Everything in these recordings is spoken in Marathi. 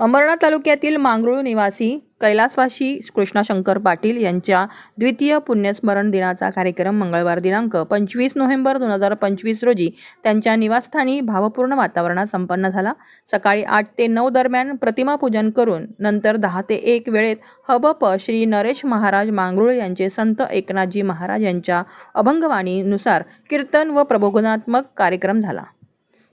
अंबरनाथ तालुक्यातील मांगरूळ निवासी कैलासवासी कृष्णाशंकर पाटील यांच्या द्वितीय पुण्यस्मरण दिनाचा कार्यक्रम मंगळवार दिनांक पंचवीस नोव्हेंबर दोन हजार पंचवीस रोजी त्यांच्या निवासस्थानी भावपूर्ण वातावरणात संपन्न झाला. सकाळी आठ ते नऊ दरम्यान प्रतिमा पूजन करून नंतर दहा ते एक वेळेत हबप श्री नरेश महाराज मांगरूळ यांचे संत एकनाथजी महाराज यांच्या अभंगवाणीनुसार कीर्तन व प्रबोधनात्मक कार्यक्रम झाला.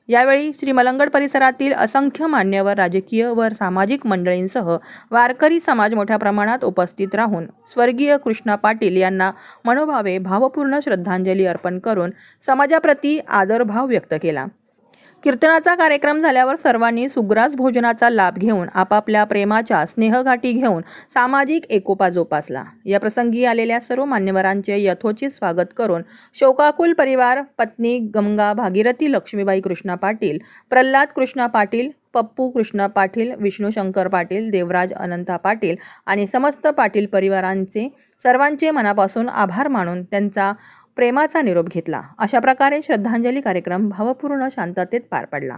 यावेळी श्री मलंगड परिसरातील असंख्य मान्यवर राजकीय व सामाजिक मंडळींसह वारकरी समाज मोठ्या प्रमाणात उपस्थित राहून स्वर्गीय कृष्णा पाटील यांना मनोभावे भावपूर्ण श्रद्धांजली अर्पण करून समाजाप्रती आदरभाव व्यक्त केला. कीर्तनाचा कार्यक्रम झाल्यावर सर्वांनी सुग्रास भोजनाचा लाभ घेऊन आपापल्या प्रेमाच्या स्नेहघाटी घेऊन सामाजिक एकोपा जोपासला. या प्रसंगी आलेल्या सर्व मान्यवरांचे यथोचित स्वागत करून शोकाकुल परिवार पत्नी गंगा भागीरथी लक्ष्मीबाई कृष्णा पाटील प्रल्हाद कृष्णा पाटील पप्पू कृष्णा पाटील विष्णू शंकर पाटील देवराज अनंता पाटील आणि समस्त पाटील परिवारांचे सर्वांचे मनापासून आभार मानून त्यांचा प्रेमाचा निरोप घेतला. अशा प्रकारे श्रद्धांजली कार्यक्रम भावपूर्ण शांततेत पार पडला.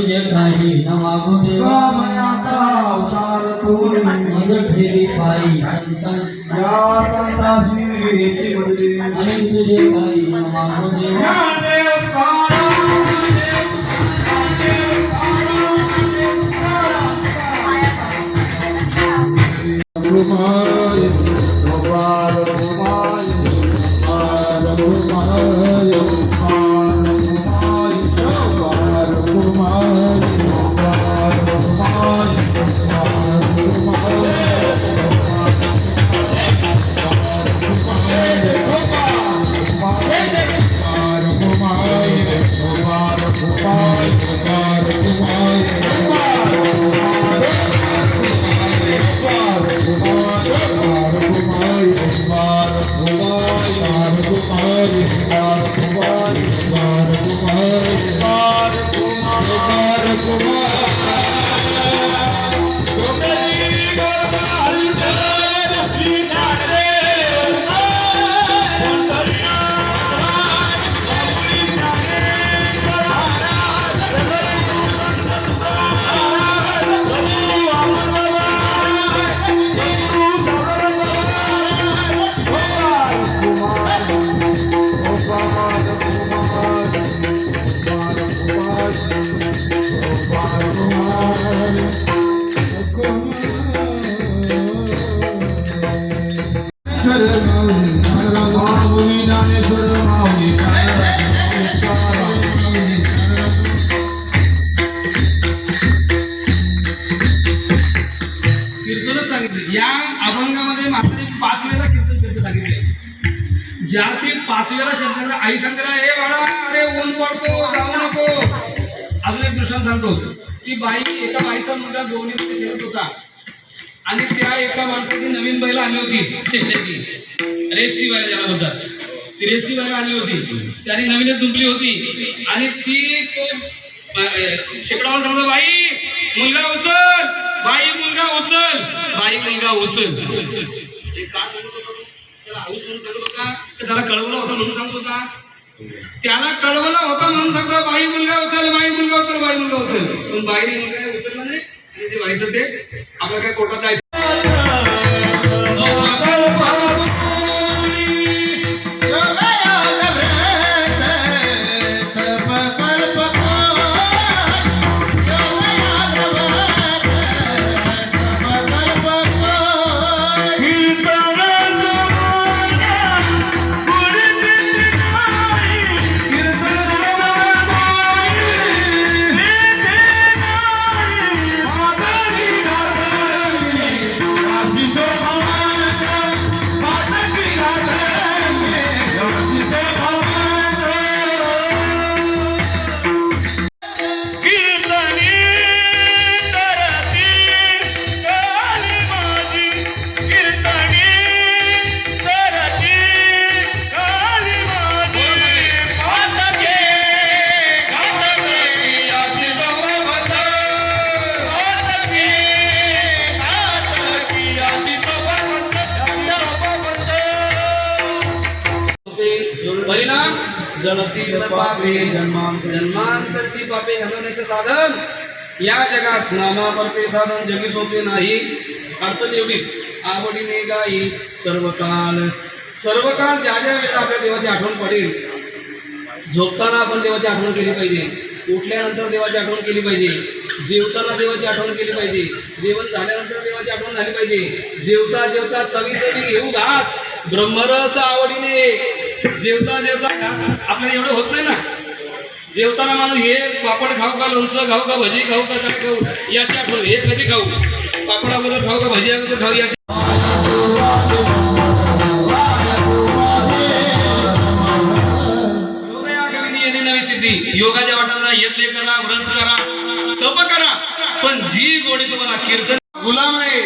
तुझे काही न मागू देवा कामयाचा अवतार तू मग फेरी पायी संतान या संताशी मुलगी आणि तुझे काही न मागू देवा कीर्तनच सांगितले. या अभंगामध्ये मात्र पाच वेळा कीर्तन शब्द सांगितले. ज्या ते पाच वेळा शब्द आई सांगते हे बाळा अरे ऊन पडतो जाऊ नको. अजून एक दृष्टांत सांगतो बाई एका बाईचा मुलगा दोन्ही खेळत होता. आणि त्या एका माणसाची नवीन बैल आणली होती शेट्याची रेसी बैल ज्याला बोलतात. ती रेसी बैल आणली होती. त्याने नवीनच झुंपली होती. आणि ती तो शेकडावर सांगतो बाई मुलगा उचल. बाई मुलगा उचल. बाई मुलगा उचल. का त्याला कळवला म्हणून होता. त्याला कळवलं होतं म्हणून सांगत होता. त्याला कळवला होता म्हणून सांगतो बाई मुलगा उचल बाई मुलगा उचल बाई मुलगा उचल. पण बाई मुलगा उचलला नाही. आणि ते बाईचं ते आपल्याला काय जलतील पापे जन्मांतरची पापे घालवण्याचे साधन. या जगात नामापरते साधन जगी सोपे नाही. अडचण एवढीच आवडीने गाई. सर्व काल सर्व काळ ज्या ज्या वेळेला आपल्या देवाची आठवण पडेल झोपताना आपण देवाची आठवण केली पाहिजे. उठल्यानंतर देवाची आठवण केली पाहिजे. जेवताना देवाची आठवण केली पाहिजे. जेवण झाल्यानंतर देवाची आठवण झाली पाहिजे. जेवता जेवता चवीचे घेऊ घास. ब्रह्मरस आवडीने. जेवता जेवता. आपल्याला एवढं होत नाही ना. जेवताना माणूस हे पापड खाऊ का लोणचं खाऊ का भजी खाऊ का काय खाऊ याची आठवण हे कधी खाऊ? पापड अगोदर खाऊ का भजी अगोदर खाऊ याची नवी सिद्धी. योगाच्या वाटांना यज्ञ करा व्रत करा तप करा. पण जी गोडी तुम्हाला कीर्तन गुलाम आहे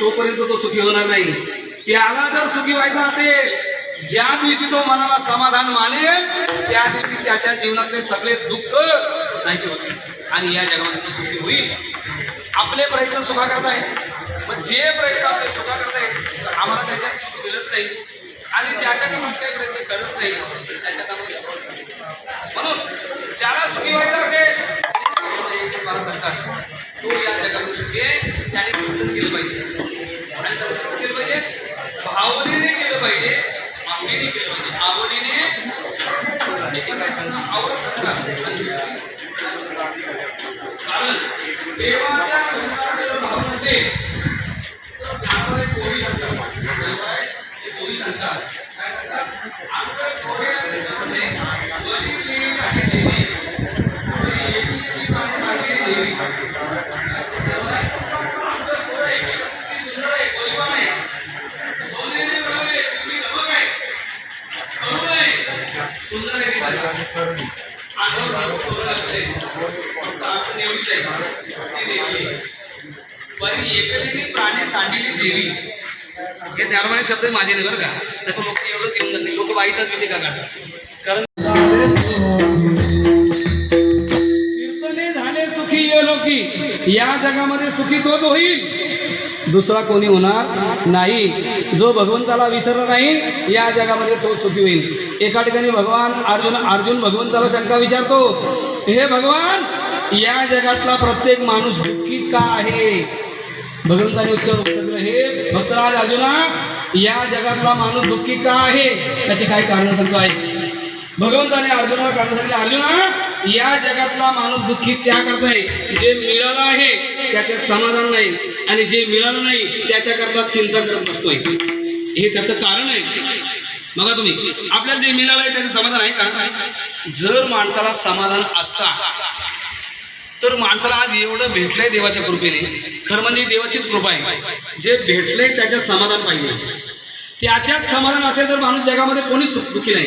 तोपर्यंत तो सुखी होणार नाही. त्याला जर सुखी व्हायचं असेल. ज्या दिवशी तो मनाला समाधान मानेल त्या दिवशी त्याच्या जीवनातले सगळे दुःख नाहीसे होते आणि या जगामध्ये तो सुखी होईल. आपले प्रयत्न सुखा करताय मग जे प्रयत्न आपले सुखा करतायत आम्हाला त्याच्यात सुख मिळत नाही. आणि ज्याच्याकडे आपण काही प्रयत्न करत नाही त्याच्यात आपण म्हणून ज्याला सुखी व्हायचं असेल मला सांगतात तो या जगामध्ये सुखी आहे त्याने केलं पाहिजे. आणि कसं केलं पाहिजे? भावनेने केलं पाहिजे. आवडीने केलं म्हणजे आवडीने कारण देवाच्या जर भाव नसेल तर त्यामध्ये कोळी सांगतात. त्यामुळे ते कोळी सांगतात. काय सांगतात? कोळी आहे देवी. देवी त्यामुळे आमचं कोळी एकमेकांची सुंदर आहे गोरीपान आहे सोनेने भरावे तुम्ही धमक आहे बरोबर आहे सुंदर आहे ते सांगतात. आपण एवढीच आहे ती देवी आहे. एकलेली प्राणी सांडिली देवी हे ज्ञानवाणी शब्द माझे नाही बरं का नाही तर लोक एवढंच येऊन जाते लोक बाईचाच विषय का काढतात कारण कीर्तने झाले सुखी लोकी या जगामध्ये सुखी तोच होईल दुसरा कोणी होणार नाही. जो भगवंताला विसरला नाही या जगामध्ये तो सुखी होईल. एका ठिकाणी भगवान अर्जुन अर्जुन भगवंताला शंका विचारतो हे भगवान या जगातला प्रत्येक माणूस दुःखी का आहे? भगवंताने उत्तर उत्तर दिलं हे भक्तराज अर्जुना या जगातला माणूस दुःखी का आहे? त्याची काही कारण सांगतो आहे. भगवंताने अर्जुनाला कारण सांगितलं अर्जुना या जगातला माणूस दुःखी त्या करत आहे. जे मिळालं आहे त्याच्यात समाधान नाही. आणि जे मिळालं नाही त्याच्याकरता चिंता करत नसतोय हे त्याचं कारण आहे. बघा तुम्ही आपल्याला जे मिळालं आहे त्याचं समाधान आहे का? जर माणसाला समाधान असता तर माणसाला आज एवढं भेटलंय देवाच्या कृपेने. खरं म्हणजे देवाचीच कृपा आहे. जे भेटलंय त्याच्यात समाधान पाहिजे. त्याच्यात समाधान असेल तर माणूस जगामध्ये कोणीच दुखी दुःखी नाही.